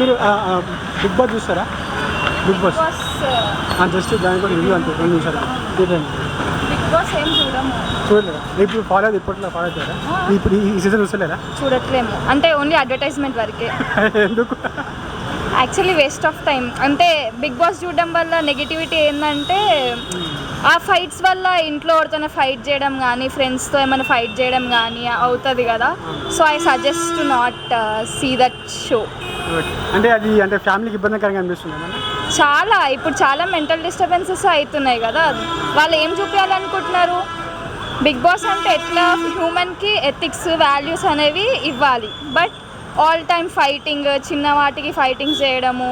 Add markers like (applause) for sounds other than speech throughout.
మీరు Bigg Boss చూస్తారా? Bigg Boss? Just దాని కూడా రివ్యూ అంతే రెండు నిమిషాలు చూడండి. బిగ్ బాస్ ఏం చూడము. చూడలేరా ఇప్పుడు ఫాలో అవుతుంది ఇప్పట్లో ఫాలో అవుతారా ఇప్పుడు ఈ సీజన్ చూస్తలేరా చూడట్లేము. అంటే ఓన్లీ అడ్వర్టైజ్మెంట్ వరకే. (laughs) ఎందుకు? యాక్చువల్లీ వేస్ట్ ఆఫ్ టైం అంటే బిగ్ బాస్ చూడడం వల్ల నెగిటివిటీ ఏంటంటే ఆ ఫైట్స్ వల్ల ఇంట్లో ఎవరితోనే ఫైట్ చేయడం కానీ ఫ్రెండ్స్తో ఏమైనా ఫైట్ చేయడం కానీ అవుతుంది కదా. So I suggest to not see that show. అంటే అది అంటే ఫ్యామిలీకి ఇబ్బందికరంగా అనిపిస్తుంది చాలా. ఇప్పుడు చాలా మెంటల్ డిస్టర్బెన్సెస్ అవుతున్నాయి కదా. వాళ్ళు ఏం చూపించాలనుకుంటున్నారు బిగ్ బాస్ అంటే ఎట్లా? హ్యూమన్కి ఎథిక్స్ వాల్యూస్ అనేవి ఇవ్వాలి. బట్ ఆల్ టైమ్ ఫైటింగ్ చిన్న వాటికి ఫైటింగ్ చేయడము.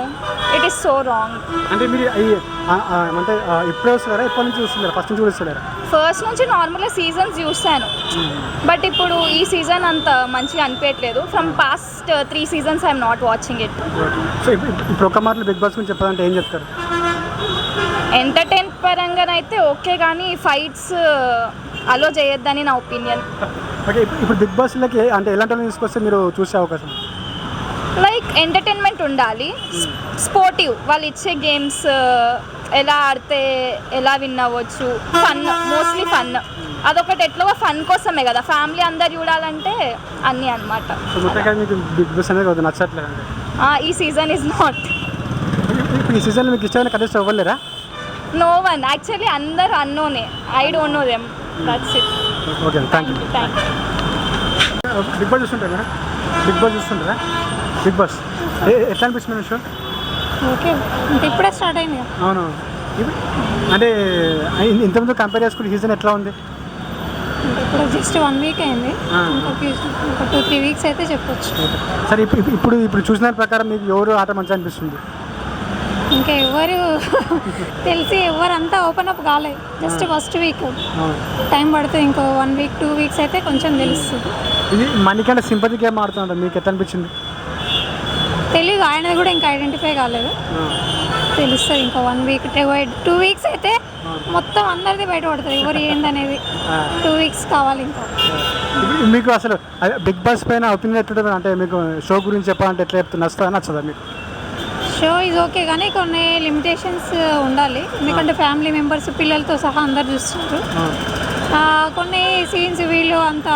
ఇట్ ఈస్ సో రాంగ్ అంటే మీరు ఈ ఆ, ఆ, అంటే ఆ, ఇప్పుడే వస్తున్నారా? ఎప్పటి నుంచి చూస్తున్నారా? ఫస్ట్ నుంచి చూస్తున్నారా? ఫస్ట్ నుంచి నార్మల్గా సీజన్స్ చూస్తాను బట్ ఇప్పుడు ఈ సీజన్ అంత మంచిగా అనిపించట్లేదు. From past three seasons I'm not watching it so ఇప్పుడు ఇప్పుడు ఒక మాటలో బిగ్ బాస్ గురించి చెప్పాలంటే ఏం చెప్తారు? ఎంటర్టైన్ పరంగానైతే ఓకే కానీ ఫైట్స్ అలో చేయొద్దని నా ఒపీనియన్ ఓకే ఇప్పుడు బిగ్ బాస్లోకి అంటే ఎలాంటి వాళ్ళని తీసుకొస్తే మీరు చూసే అవకాశం? లైక్ ఎంటర్టైన్మెంట్ ఉండాలి. స్పోర్టివ్ వాళ్ళు ఇచ్చే గేమ్స్ ఎలా ఆడితే ఎలా విన్ అవ్వచ్చు ఫన్ మోస్ట్లీ ఫన్. అదొకటి ఎట్లా ఫన్ కోసమే కదా. ఫ్యామిలీ అందరు చూడాలంటే అన్నీ అనమాట బిగ్ బాస్ అనేది నచ్చట్లేదు ఈ సీజన్ ఇస్ నాట్. ఈ సీజన్లో మీకు ఇష్టమైన కథ ఇవ్వలేరా నో వన్. యాక్చువల్లీ అందరు అన్నోనే. I don't know them. That's it okay thank you Bigg Boss చూస్తుంటారా? Bigg Boss చూస్తుంటారా? బిగ్ బాస్ ఎట్లా అనిపిస్తుంది షో? ఓకే. ఇప్పుడే స్టార్ట్ అయింది. అవును. అంటే ఇంతకుముందు కంపేర్ చేసుకుని సీజన్ ఎట్లా ఉంది? ఇప్పుడు జస్ట్ వన్ వీక్ అయింది. ఒక టూ త్రీ వీక్స్ అయితే చెప్పొచ్చు. సరే ఇప్పుడు ఇప్పుడు ఇప్పుడు చూసిన ప్రకారం మీకు ఎవరు ఆట మంచిగా అనిపిస్తుంది? ఇంకా ఎవరు (laughs) తెలిసి ఎవరు అంతా ఓపెన్ అప్ కాలేదు జస్ట్ ఫస్ట్ వీక్ టైం పడుతుంది ఇంకో వన్ వీక్ టూ వీక్స్ అయితే కొంచెం తెలుస్తుంది. ఇది మనకంటే సింపతి గేమ్ ఆడుతుంటారు మీకు ఎట్లా అనిపించింది తెలియదు ఆయనది కూడా ఇంకా ఐడెంటిఫై కాలేదు. తెలుస్తుంది ఇంకా వన్ వీక్ టూ వీక్స్ అయితే మొత్తం అందరిది బయటపడుతుంది ఎవరు ఏందనేది. టూ వీక్స్ కావాలి ఇంకా. మీకు అసలు బిగ్ బాస్ పైన ఒపీనియన్ ఎట్లుంటుంది అంటే మీకు షో గురించి చెప్పాలంటే ఎట్లా చెప్తుంది నచ్చుతుందా నచ్చదా మీకు? షో ఇది ఓకే కానీ కొన్ని లిమిటేషన్స్ ఉండాలి. ఎందుకంటే ఫ్యామిలీ మెంబర్స్ పిల్లలతో సహా అందరు చూస్తున్నారు కొన్ని సీన్స్ వీళ్ళు అంత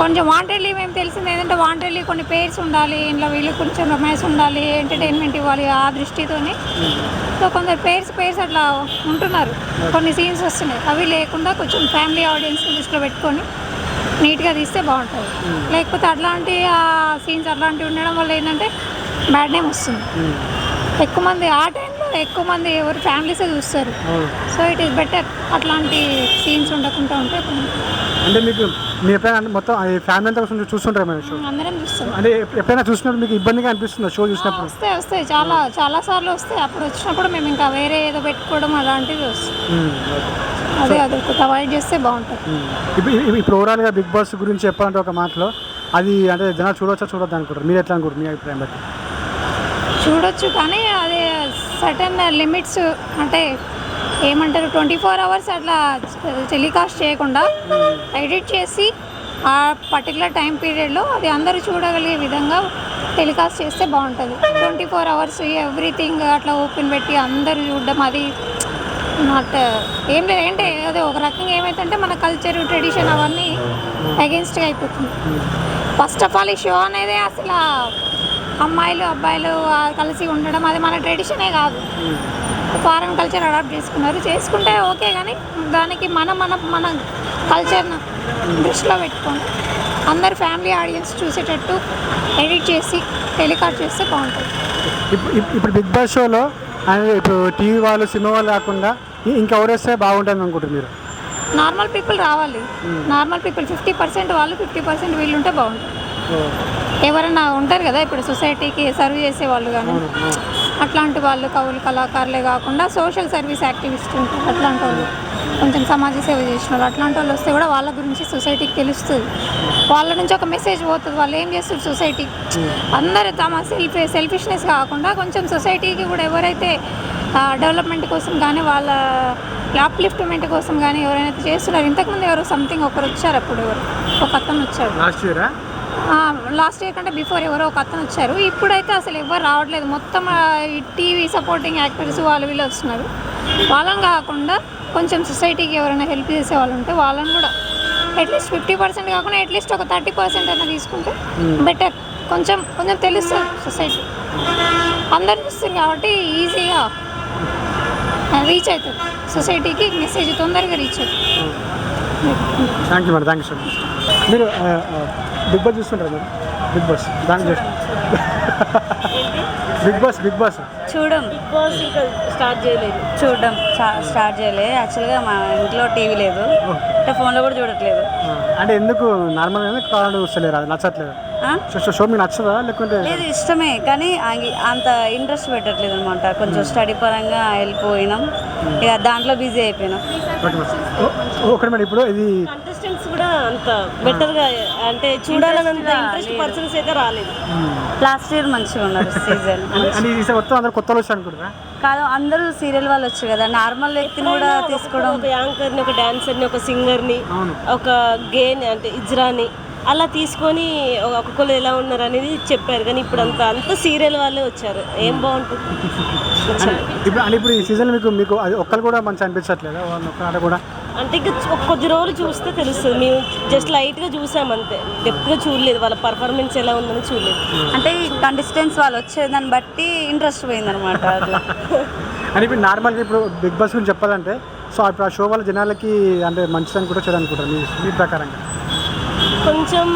కొంచెం వాంటెడ్లీ మేము తెలిసింది ఏంటంటే వాంటెడ్లీ కొన్ని పేర్స్ ఉండాలి ఇంట్లో వీళ్ళు కొంచెం రొమాన్స్ ఉండాలి ఎంటర్టైన్మెంట్ ఇవ్వాలి ఆ దృష్టితోని. సో కొందరు పేర్స్ పేర్స్ అట్లా ఉంటున్నారు. కొన్ని సీన్స్ వస్తున్నాయి. అవి లేకుండా కొంచెం ఫ్యామిలీ ఆడియన్స్ని దృష్టిలో పెట్టుకొని నీట్గా తీస్తే బాగుంటుంది. లేకపోతే అట్లాంటి ఆ సీన్స్ అట్లాంటివి ఉండడం వల్ల ఏంటంటే బ్యాడ్ నేమ్ వస్తుంది. ఎక్కువ మంది ఆ టైంలో ఎక్కువ మంది ఎవరు ఫ్యామిలీసే చూస్తారు. సో ఇట్ ఈస్ బెటర్ అట్లాంటి సీన్స్ ఉండకుండా ఉంటే. అంటే మీకు మీరు ఎప్పుడైనా మొత్తం ఫ్యామిలీ అంతా కూర్చొని చూస్తుంటారు మేము షో అందరం చూస్తాం. అంటే ఎప్- ఎప్పుడైనా చూసినప్పుడు మీకు ఇబ్బందిగా అనిపిస్తుందా షో చూసినప్పుడు? వస్తాయి వస్తాయి. చాలా చాలా సార్లు వస్తాయి. అప్పుడు వచ్చినప్పుడు మేము ఇంకా వేరే ఏదో పెట్టుకోవడం ఉమ్, ఓకే. అదే అది. ఒకటి అవాయిడ్ చేస్తే బాగుంటుంది. ఇప్పుడు ఓవరాల్గా బిగ్ బాస్ గురించి చెప్పాలంటే ఒక మాటలో అది అంటే జనాలు చూడవచ్చా చూడొద్దు అనుకుంటారు? మీరు ఎట్లా అనుకుంటారు మీ అభిప్రాయం బట్టి? చూడొచ్చు కానీ అది సటన్ లిమిట్స్ అంటే ఏమంటారు ట్వంటీ ఫోర్ అవర్స్ అట్లా టెలికాస్ట్ చేయకుండా ఎడిట్ చేసి ఆ పర్టికులర్ టైం పీరియడ్లో అది అందరూ చూడగలిగే విధంగా టెలికాస్ట్ చేస్తే బాగుంటుంది. ట్వంటీ ఫోర్ అవర్స్ ఎవ్రీథింగ్ అట్లా ఓపెన్ పెట్టి అందరూ చూడడం అది నాట్ ఏం లేదు. ఏంటి అదే ఒక రకంగా ఏమైతుందంటే మన కల్చర్ ట్రెడిషన్ అవన్నీ అగెన్స్ట్గా అయిపోతుంది. ఫస్ట్ ఆఫ్ ఆల్ ఈ షో అనేది అసలు అమ్మాయిలు అబ్బాయిలు కలిసి ఉండడం అది మన ట్రెడిషనే కాదు. ఫారెన్ కల్చర్ అడాప్ట్ చేసుకున్నారు. చేసుకుంటే ఓకే కానీ దానికి మన మన మన కల్చర్ను దృష్టిలో పెట్టుకొని అందరు ఫ్యామిలీ ఆడియన్స్ చూసేటట్టు ఎడిట్ చేసి టెలికాస్ట్ చేస్తే బాగుంటుంది. ఇప్పుడు ఇప్- ఇప్పుడు బిగ్ బాస్ షోలో అంటే ఇప్పుడు టీవీ వాళ్ళు సినిమా వాళ్ళు కాకుండా ఇ- ఇంకా ఎవరేస్తే బాగుంటుంది అనుకుంటారు మీరు? నార్మల్ పీపుల్ రావాలి. నార్మల్ పీపుల్ ఫిఫ్టీ పర్సెంట్ వాళ్ళు ఫిఫ్టీ పర్సెంట్ వీళ్ళు ఉంటే బాగుంటుంది ఎవరైనా ఉంటారు కదా ఇప్పుడు సొసైటీకి సర్వ్ చేసే వాళ్ళు కానీ అట్లాంటి వాళ్ళు కవులు కళాకారులే కాకుండా సోషల్ సర్వీస్ యాక్టివిస్ట్ ఉంటారు అట్లాంటి వాళ్ళు కొంచెం సమాజ సేవ చేసిన వాళ్ళు అట్లాంటి వాళ్ళు వస్తే కూడా వాళ్ళ గురించి సొసైటీకి తెలుస్తుంది. వాళ్ళ నుంచి ఒక మెసేజ్ పోతుంది వాళ్ళు ఏం చేస్తారు సొసైటీ? అందరూ తమ సెల్ఫ్ సెల్ఫిష్నెస్ కాకుండా కొంచెం సొసైటీకి కూడా ఎవరైతే డెవలప్మెంట్ కోసం కానీ వాళ్ళ అప్లిఫ్ట్మెంట్ కోసం కానీ ఎవరైనా చేస్తున్నారు ఇంతకుముందు ఎవరు సంథింగ్ ఒకరు వచ్చారు అప్పుడు ఎవరు? ఒక అతను వచ్చాడు. లాస్ట్ ఇయరా కంటే బిఫోర్ ఎవరో ఒక అతను వచ్చారు. ఇప్పుడైతే అసలు ఎవరు రావట్లేదు. మొత్తం టీవీ సపోర్టింగ్ యాక్టర్స్ వాళ్ళు వీళ్ళు వస్తున్నారు. వాళ్ళని కాకుండా కొంచెం సొసైటీకి ఎవరైనా హెల్ప్ చేసే వాళ్ళు ఉంటే వాళ్ళని కూడా అట్లీస్ట్ ఫిఫ్టీ పర్సెంట్ కాకుండా అట్లీస్ట్ ఒక థర్టీ పర్సెంట్ అయినా తీసుకుంటే బెటర్ కొంచెం కొంచెం తెలుస్తుంది సొసైటీ అందరు చూస్తారు కాబట్టి ఈజీగా రీచ్ అవుతుంది. సొసైటీకి మెసేజ్ తొందరగా రీచ్ అవుతుంది. Thank you madam thank you so much మీరు బిగ్ బాస్ చూస్తుంటారు మీరు? బిగ్ బాస్ దాని చూసి బిగ్ బాస్ బిగ్ బాస్. చూడం. బిగ్ బాస్ ఇంకా స్టార్ట్ చేయలేదు. చూడడం స్టార్ట్ చేయలే. యాక్చువల్గా మా ఇంట్లో టీవీ లేదు. అంటే ఫోన్లో కూడా చూడట్లేదు. అంటే ఎందుకు నార్మల్గా ఎందుకు కావాలని చూస్తలేరు అది నచ్చట్లేదు? షో- మీకు నచ్చదా? లేకుంటే లేదు ఇష్టమే. కానీ అంత ఇంట్రెస్ట్ పెట్టట్లేదు అనమాట కొంచెం స్టడీ పరంగా వెళ్ళిపోయినాం. ఇక దాంట్లో బిజీ అయిపోయినాం. ఒకటి మేడం. ఇప్పుడు ఇది కూడా అంత బెటర్గా అంటే చూడాలన్నంత ఇంట్రెస్ట్ పర్సన్స్ అయితే రాలేదు. లాస్ట్ ఇయర్ మంచిగా ఉన్నారు (laughs) సీజన్ మొత్తం అందరు కొత్త వచ్చి అనుకుంటారా కాదు అందరూ సీరియల్ వాళ్ళు వచ్చు కదా. నార్మల్ వ్యక్తిని కూడా తీసుకోవడం. ఒక యాంకర్ని ఒక డాన్సర్ని ఒక సింగర్ని అవును. ఒక గేని అంటే ఇజ్రాని అలా తీసుకొని ఒక- ఒక్కొక్కరు ఎలా ఉన్నారు అనేది చెప్పారు. కానీ ఇప్పుడు అంత అంత సీరియల్ వాళ్ళే వచ్చారు. ఏం బాగుంటుంది? (laughs) వచ్చారు. ఇప్పుడు ఇప్పుడు ఈ సీజన్ మీకు మీకు అది ఒక్కరు కూడా మంచి అనిపించట్లేదా? వాళ్ళ కూడా అంటే ఇక కొద్ది రోజులు చూస్తే తెలుస్తుంది మేము జస్ట్ లైట్గా చూసాం అంతే. డెప్త్గా చూడలేదు. వాళ్ళ పర్ఫార్మెన్స్ ఎలా ఉందని చూడలేదు. అంటే కంటెస్టెంట్స్ వాళ్ళు వచ్చేదాన్ని బట్టి ఇంట్రెస్ట్ పోయిందనమాట అట్లా అంటే ఇప్పుడు నార్మల్గా ఇప్పుడు బిగ్ బాస్ గురించి చెప్పాలంటే సో ఇప్పుడు ఆ షో వల్ల జనాలకి అంటే మంచిదని కూడా చెడు అనుకుంటారు? మీ మీ ప్రకారంగా? కొంచెం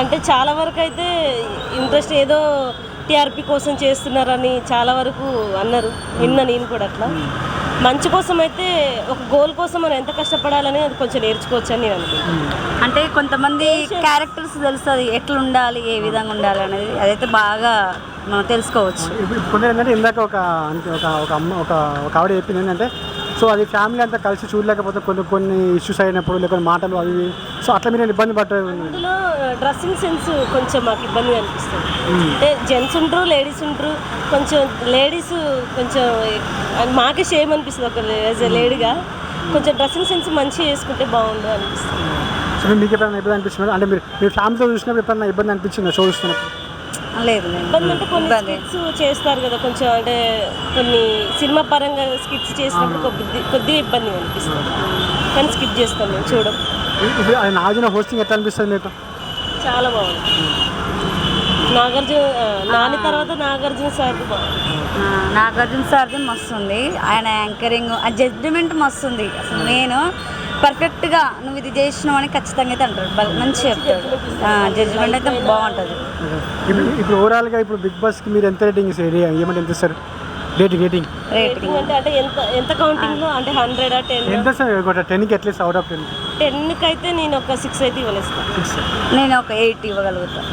అంటే చాలా వరకు అయితే ఇంట్రెస్ట్ ఏదో టీఆర్పీ కోసం చేస్తున్నారని చాలా వరకు అన్నారు. విన్నా నేను కూడా అట్లా. మంచి కోసం అయితే ఒక గోల్ కోసం మనం ఎంత కష్టపడాలని అది కొంచెం నేర్చుకోవచ్చు అని నేను అనుకుంటున్నాను. అంటే కొంతమంది క్యారెక్టర్స్ తెలుస్తుంది ఎట్లా ఉండాలి ఏ విధంగా ఉండాలి అనేది. అదైతే బాగా మనం తెలుసుకోవచ్చు. ఇప్పుడు ఏంటంటే ఇందాక ఒక అంటే ఒక ఒక అమ్మ ఒక ఒక ఆవిడ చెప్పింది ఏంటంటే సో అది ఫ్యామిలీ అంతా కలిసి చూడలేకపోతే కొన్ని కొన్ని ఇష్యూస్ అయినప్పుడు లేకపోతే మాటలు అవి. సో అట్లా మీరు ఇబ్బంది పడ్డారు? అందులో డ్రెస్సింగ్ సెన్స్ కొంచెం మాకు ఇబ్బందిగా అనిపిస్తుంది. అంటే జెంట్స్ ఉంటారు లేడీస్ ఉంటారు కొంచెం లేడీస్ కొంచెం మాకే షేమ్ అనిపిస్తుంది ఒక యాజ్ ఎ లేడీగా కొంచెం డ్రెస్సింగ్ సెన్స్ మంచిగా చేసుకుంటే బాగుండు అనిపిస్తుంది. సో మీకు ఎప్పుడైనా ఇబ్బంది అనిపిస్తుంది అంటే మీరు మీ ఫ్యామిలీతో చూసినప్పుడు ఎప్పుడైనా ఇబ్బంది అనిపించిందా? షో చూస్తున్నప్పుడు లేదు ఇబ్బంది అంటే కొన్ని. స్కిట్స్ చేస్తారు కదా కొంచెం అంటే కొన్ని సినిమా పరంగా స్కిట్స్ చేసినప్పుడు కొద్ది కొద్దిగా ఇబ్బంది అనిపిస్తుంది. కానీ స్కిప్ చేస్తాం మేము చూడం. ఇప్పుడు అది నాగార్జున హోస్టింగ్ ఎట్లా అనిపిస్తుంది మీకు? చాలా బాగుంది. నాగార్జున నాని తర్వాత నాగార్జున సార్ బాగుంది. ఆ, నాగార్జున సార్ది మస్తు ఉంది. ఆయన యాంకరింగ్ ఆ జడ్జిమెంట్ మస్తు ఉంది. అసలు నేను పర్ఫెక్ట్గా నువ్వు ఇది చేసినావు అని ఖచ్చితంగా అయితే అంటారు బల్- మంచిగా చెప్తాడు. జడ్జిమెంట్ అయితే బాగుంటుంది. ఇప్పుడు ఇప్పుడు ఓవరాల్గా ఇప్పుడు బిగ్ బాస్కి మీరు ఎంత రేటింగ్ ఇస్తారు? ఏమంటే ఎంత ఇస్తారు? Rating rating. రేటింగ్. అంటే అంటే ఎంత ఎంత కౌంటింగ్ అంటే హండ్రెడ్ టెన్ ఎంత సార్? ఒక టెన్కి అట్లీస్ట్ అవుట్ ఆఫ్ టెన్ టెన్కి అయితే నేను ఒక సిక్స్ అయితే ఇవ్వలేస్తాను నేను ఒక ఎయిట్ ఇవ్వగలుగుతాను